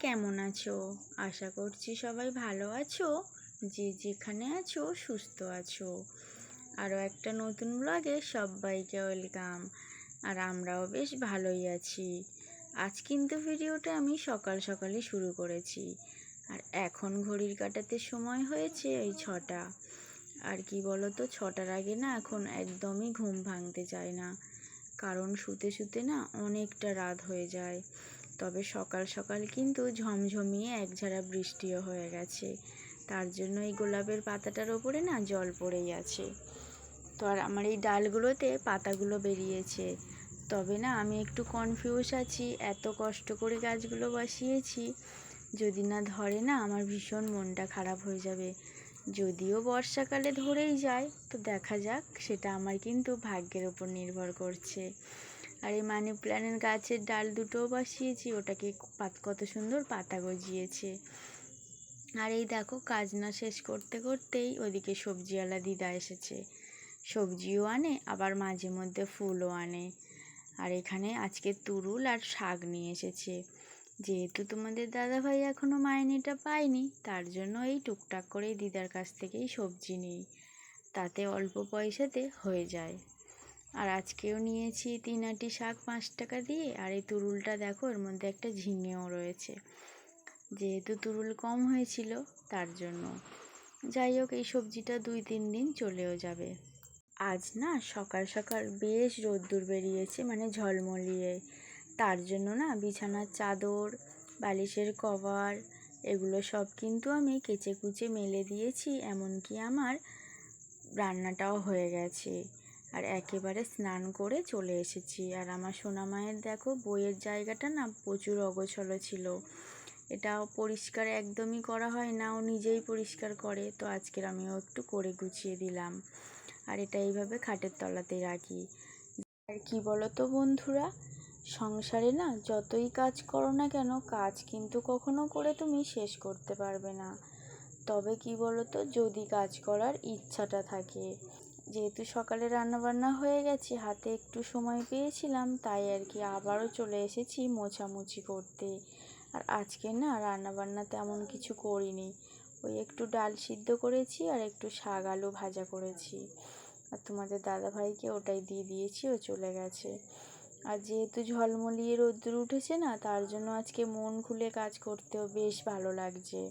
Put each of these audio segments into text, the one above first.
কেমন আছো? আশা করছি সবাই ভালো আছো, যে যেখানে আছো সুস্থ আছো। আরও একটা নতুন ব্লগে সবাইকে ওয়েলকাম আর আমরাও বেশ ভালোই আছি। আজ কিন্তু ভিডিওটা আমি সকাল সকালে শুরু করেছি। আর এখন ঘড়ির কাটাতে সময় হয়েছে এই ছটা। আর কি বলো তো ছটার আগে না এখন একদমই ঘুম ভাঙতে চায় না। কারণ শুতে শুতে না অনেকটা রাত হয়ে যায়। তবে সকাল সকাল কিন্তু ঝমঝমিয়ে একঝাড়া বৃষ্টিও হয়ে গেছে। তার জন্য এই গোলাপের পাতাটার ওপরে না জল পড়েই আছে। তো আর আমার এই ডালগুলোতে পাতাগুলো বেরিয়েছে। তবে না আমি একটু কনফিউজ আছি, এত কষ্ট করে গাছগুলো বসিয়েছি। যদি না ধরে না আমার ভীষণ মনটা খারাপ হয়ে যাবে। যদিও বর্ষাকালে ধরেই যায়, তো দেখা যাক সেটা আমার কিন্তু ভাগ্যের ওপর নির্ভর করছে। আর এই মানি প্ল্যান্টের গাছের ডাল দুটোও বসিয়েছি, ওটাকে পাত কত সুন্দর পাতা গজিয়েছে। আর এই দেখো কাজ না শেষ করতে করতেই ওদিকে সবজিওয়ালা দিদা এসেছে। সবজিও আনে, আবার মাঝে মধ্যে ফুলও আনে। আর এখানে আজকে তুরুল আর শাক নিয়ে এসেছে। যেহেতু তোমাদের দাদাভাই এখনও মাইনেটা পায়নি, তার জন্য এই টুকটাক করেই দিদার কাছ থেকেই সবজি নিই। তাতে অল্প পয়সাতে হয়ে যায়। আর আজকেও নিয়েছি তিন আটি শাক পাঁচ টাকা দিয়ে। আর এই তুরুলটা দেখো, এর মধ্যে একটা ঝিঙেও রয়েছে। যেহেতু তুরুল কম হয়েছিল, তার জন্য। যাই হোক, এই সবজিটা দুই তিন দিন চলেও যাবে। আজ না সকাল সকাল বেশ রোদ্দুর বেরিয়েছে মানে ঝলমলিয়ে। তার জন্য না বিছানার চাদর, বালিশের কভার, এগুলো সব কিন্তু আমি কেচে কুচে মেলে দিয়েছি, এমনকি আমার রান্নাটাও হয়ে গেছে। আর একেবারে স্নান করে চলে এসেছি। আর আমার সোনা মায়ের দেখো বইয়ের জায়গাটা না প্রচুর অগোছলো ছিল। এটা পরিষ্কার একদমই করা হয় না, ও নিজেই পরিষ্কার করে। তো আজকের আমিও একটু করে গুছিয়ে দিলাম। আর এটা এইভাবে খাটের তলাতে রাখি। আর কি বলো তো বন্ধুরা, সংসারে না যতই কাজ করো না কেন, কাজ কিন্তু কখনো করে তুমি শেষ করতে পারবে না। তবে কি বলো তো যদি কাজ করার ইচ্ছাটা থাকে। যেহেতু সকালে রান্নাবান্না হয়ে গেছে, হাতে একটু সময় পেয়েছিলাম, তাই আর কি আবারও চলে এসেছি মোছামুছি করতে। আর আজকে না রান্নাবান্না তেমন কিছু করিনি। ওই একটু ডাল সিদ্ধ করেছি আর একটু শাক আলু ভাজা করেছি। আর তোমাদের দাদাভাইকে ওটাই দিয়ে দিয়েছি, ও চলে গেছে। আর যেহেতু ঝলমলিয়ে রোদ্দুর উঠেছে না, তার জন্য আজকে মন খুলে কাজ করতেও বেশ ভালো লাগছে।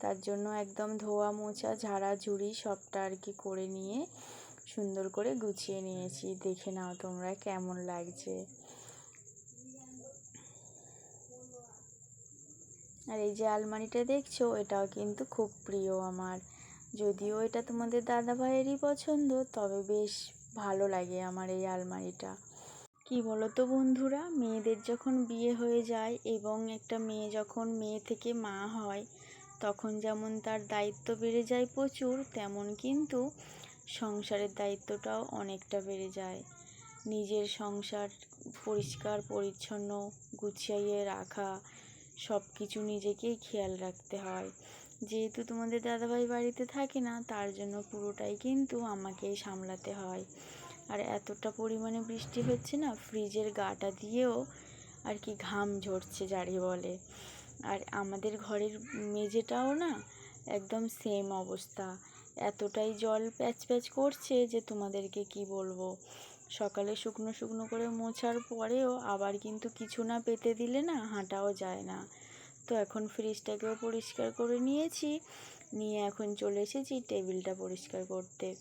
তার জন্য একদম ধোয়া, মোছা, ঝাড়া, ঝুড়ি সবটা আর কি করে নিয়ে সুন্দর করে গুছিয়ে নিয়েছি। দেখে নাও তোমরা কেমন লাগছে। আর এই যে আলমারিটা দেখছ, এটাও কিন্তু খুব প্রিয় আমার। যদিও এটা তোমাদের দাদা ভাইয়েরই পছন্দ, তবে বেশ ভালো লাগে আমার এই আলমারিটা। কি বলো তো বন্ধুরা, মেয়েদের যখন বিয়ে হয়ে যায় এবং একটা মেয়ে যখন মেয়ে থেকে মা হয় তখন যেমন তার দায়িত্ব বেড়ে যায় প্রচুর, তেমন কিন্তু সংসারের দায়িত্বটাও অনেকটা বেড়ে যায়। নিজের সংসার পরিষ্কার, পরিচ্ছন্ন, গুছিয়ে রাখা সব কিছু নিজেকেই খেয়াল রাখতে হয়। যেহেতু তোমাদের দাদাভাই বাড়িতে থাকে না, তার জন্য পুরোটাই কিন্তু আমাকেই সামলাতে হয়। আর এতটা পরিমাণে বৃষ্টি হচ্ছে না, ফ্রিজের গাটা দিয়েও আর কি ঘাম ঝরছে যারে বলে। আর আমাদের ঘরের মেঝেটাও না একদম সেম অবস্থা। এতটাই জল প্যাচ প্যাচ করছে যে তোমাদেরকে কি বলব? সকালে শুকনো শুকনো করে মোছার পরেও আবার কিন্তু কিছু না পেতে দিলে না হাঁটাও যায় না। তো এখন ফ্রিজটাকেও পরিষ্কার করে নিয়েছি, নিয়ে এখন চলে এসেছি টেবিলটা পরিষ্কার করতে।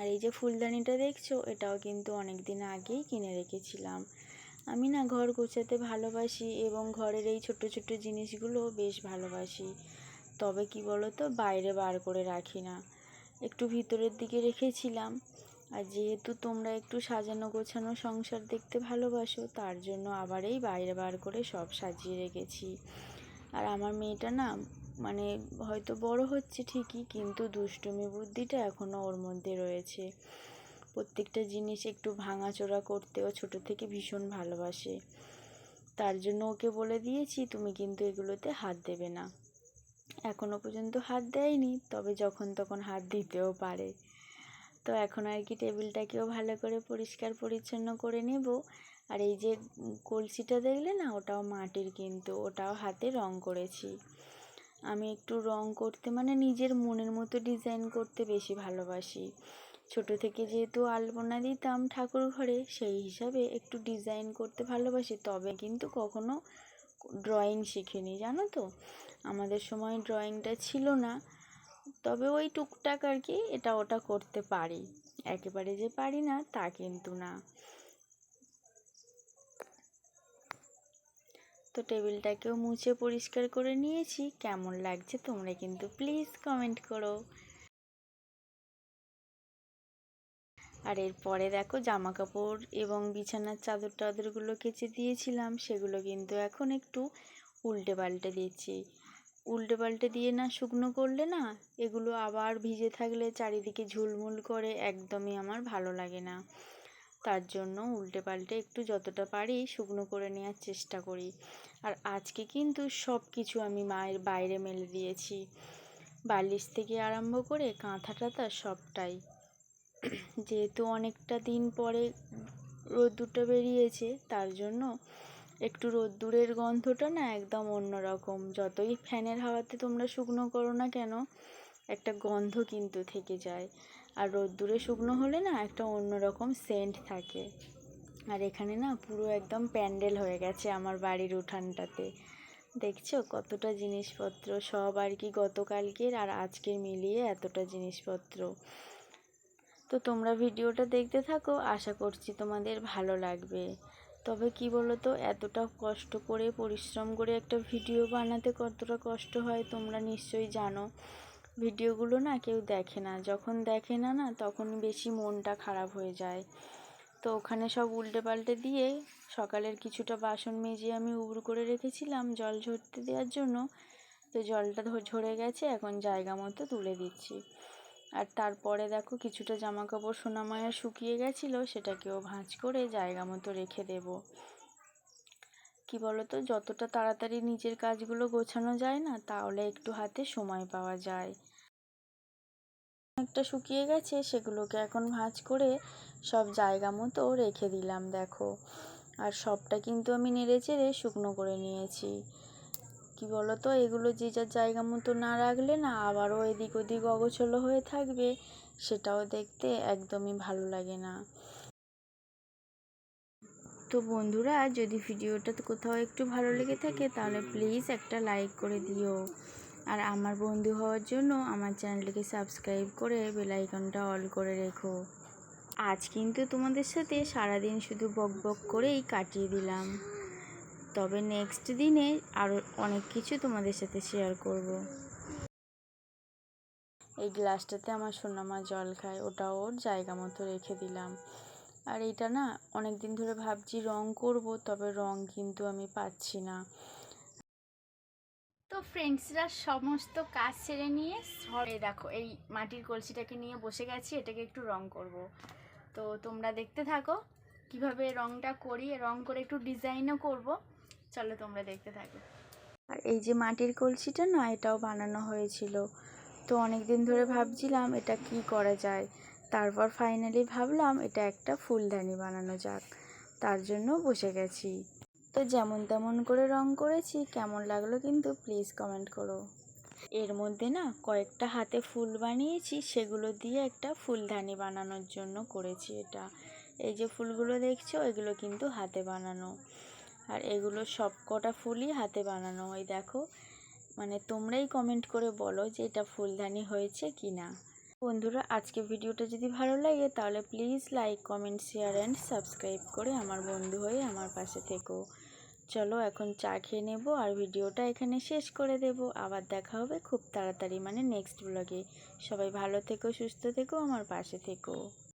আর এই যে ফুলদানিটা দেখছ, এটাও কিন্তু অনেক দিন আগেই কিনে রেখেছিলাম। আমি না ঘর গোছাতে ভালোবাসি এবং ঘরের এই ছোট ছোট জিনিসগুলো বেশ ভালোবাসি। তবে কি বলো তো বাইরে বার করে রাখি না। একটু ভিতরের দিকে রেখেছিলাম। আর যেহেতু তোমরা একটু সাজানো গোছানো সংসার দেখতে ভালোবাসো, তার জন্য আবার এই বাইরে বার করে সব সাজিয়ে রেখেছি। আর আমার মেয়েটা না মানে হয়তো বড় হচ্ছে ঠিকই, কিন্তু দুষ্টুমি বুদ্ধিটা এখনও ওর মধ্যে রয়েছে। প্রত্যেকটা জিনিস একটু ভাঙাচোরা করতে ও ছোটো থেকে ভীষণ ভালোবাসে। তার জন্য ওকে বলে দিয়েছি, তুমি কিন্তু এগুলোতে হাত দেবে না। এখনও পর্যন্ত হাত দেয়নি, তবে যখন তখন হাত দিতেও পারে। তো এখন আর কি টেবিলটাকেও ভালো করে পরিষ্কার পরিচ্ছন্ন করে নেব। আর এই যে কলসিটা দেখলে না, ওটাও মাটির কিন্তু, ওটাও হাতে রং করেছি। আমি একটু রং করতে মানে নিজের মনের মতো ডিজাইন করতে বেশি ভালোবাসি। ছোট থেকে যেহেতু আলপনা দিতাম ঠাকুর ঘরে, সেই হিসাবে একটু ডিজাইন করতে ভালোবাসি, তবে কিন্তু কখনো ড্রয়িং শিখিনি, জানো তো? আমাদের সময় ড্রয়িংটা ছিল না, তবে ওই টুকটাক আর কি এটা ওটা করতে পারি। একেবারে যে পারি না, তা কিন্তু না। তো টেবিলটাকেও মুছে পরিষ্কার করে নিয়েছি, কেমন লাগছে তোমরা কিন্তু প্লিজ কমেন্ট করো। আর এরপরে দেখো জামা কাপড় এবং বিছানার চাদর টাদরগুলো কেচে দিয়েছিলাম, সেগুলো কিন্তু এখন একটু উল্টে পাল্টে দিচ্ছি। উল্টে পাল্টে দিয়ে না শুকনো করলে না এগুলো আবার ভিজে থাকলে চারিদিকে ঝুলমুল করে একদমই আমার ভালো লাগে না। তার জন্য উল্টে পাল্টে একটু যতটা পারি শুকনো করে নেওয়ার চেষ্টা করি। আর আজকে কিন্তু সব কিছু আমি মায়ের বাইরে মেলে দিয়েছি। বালিশ থেকে আরম্ভ করে কাঁথা টাথা সবটাই। যেহেতু অনেকটা দিন পরে রোদ্দুরটা বেরিয়েছে, তার জন্য একটু রোদ্দুরের গন্ধটা না একদম অন্যরকম। যতই ফ্যানের হাওয়াতে তোমরা শুকনো করো না কেন, একটা গন্ধ কিন্তু থেকে যায়। আর রোদ্দুরে শুকনো হলে না একটা অন্যরকম সেন্ট থাকে। আর এখানে না পুরো একদম প্যান্ডেল হয়ে গেছে আমার বাড়ির উঠানটাতে। দেখছ কতটা জিনিসপত্র, সব আর কি গতকালকের আর আজকের মিলিয়ে এতটা জিনিসপত্র। তো তোমরা ভিডিওটা দেখতে থাকো, আশা করছি তোমাদের ভালো লাগবে। তবে কি বলো তো এতটা কষ্ট করে, পরিশ্রম করে একটা ভিডিও বানাতে কতটা কষ্ট হয় তোমরা নিশ্চয়ই জানো। ভিডিওগুলো না কেউ দেখে না। যখন দেখে না না তখন বেশি মনটা খারাপ হয়ে যায়। তো ওখানে সব উল্টে পাল্টে দিয়ে সকালের কিছুটা বাসন মেজে আমি উবড় করে রেখেছিলাম জল ঝরতে দেওয়ার জন্য। তো জলটা ঝরে গেছে, এখন জায়গা মতো তুলে দিচ্ছি। আর তারপরে দেখো কিছুটা জামা কাপড় সোনামায়া শুকিয়ে গেছিল, সেটাকেও ভাঁজ করে জায়গা মতো রেখে দেব। কি বলতো, যতটা তাড়াতাড়ি নিজের কাজগুলো গোছানো যায় না, তাহলে একটু হাতে সময় পাওয়া যায়। অনেকটা শুকিয়ে গেছে, সেগুলোকে এখন ভাঁজ করে সব জায়গা মতো রেখে দিলাম, দেখো। আর সবটা কিন্তু আমি নেড়ে চেড়ে শুকনো করে নিয়েছি। কি বলতো? এগুলো যে যার জায়গা মতো না রাখলে না আবারও এদিক ওদিক অগোছলো হয়ে থাকবে, সেটাও দেখতে একদমই ভালো লাগে না। তো বন্ধুরা, যদি ভিডিওটা কোথাও একটু ভালো লেগে থাকে, তাহলে প্লিজ একটা লাইক করে দিও। আর আমার বন্ধু হওয়ার জন্য আমার চ্যানেলটিকে সাবস্ক্রাইব করে বেলাইকনটা অল করে রেখো। আজ কিন্তু তোমাদের সাথে সারাদিন শুধু বক বক করেই কাটিয়ে দিলাম। তবে নেক্সট দিনে আরও অনেক কিছু তোমাদের সাথে শেয়ার করব। এই গ্লাসটাতে আমার সোনামা জল খায়, ওটা ওর জায়গা মতো রেখে দিলাম। আর এটা না অনেক দিন ধরে ভাবছি রং করব, তবে রং কিন্তু আমি পাচ্ছি না। তো ফ্রেন্ডসরা সমস্ত কাজ ছেড়ে নিয়ে সরে দেখো, এই মাটির কলসিটাকে নিয়ে বসে গেছি, এটাকে একটু রং করব। তো তোমরা দেখতে থাকো কীভাবে রংটা করি, রং করে একটু ডিজাইনও করব। চলো তোমরা দেখতে থাকো। আর এই যে মাটির কলসিটা না, এটাও বানানো হয়েছিল। তো অনেক দিন ধরে ভাবছিলাম এটা কি করা যায়। তারপর ফাইনালি ভাবলাম এটা একটা ফুলদানি বানানো যাক। তার জন্য বসে গেছি। তো যেমন তেমন করে রং করেছি, কেমন লাগল কিন্তু প্লিজ কমেন্ট করো। এর মধ্যে না কয়েকটা হাতে ফুল বানিয়েছি, সেগুলো দিয়ে একটা ফুলদানি বানানোর জন্য করেছি এটা। এই যে ফুলগুলো দেখছ, এগুলো কিন্তু হাতে বানানো। আর এগুলো সব কটা ফুলই হাতে বানানো হয়, দেখো। মানে তোমরাই কমেন্ট করে বলো যে এটা ফুলদানি হয়েছে কি না বন্ধুরা, আজকে ভিডিওটা যদি ভালো লাগে, তাহলে please like comment share and subscribe করে আমার বন্ধু হয়ে আমার পাশে থেকো। চলো, এখন চা খেয়ে নেব আর ভিডিওটা এখানে শেষ করে দেব। আবার দেখা হবে খুব তাড়াতাড়ি মানে নেক্সট ব্লগে সবাই ভালো থেকো, সুস্থ থেকো, আমার পাশে থেকো।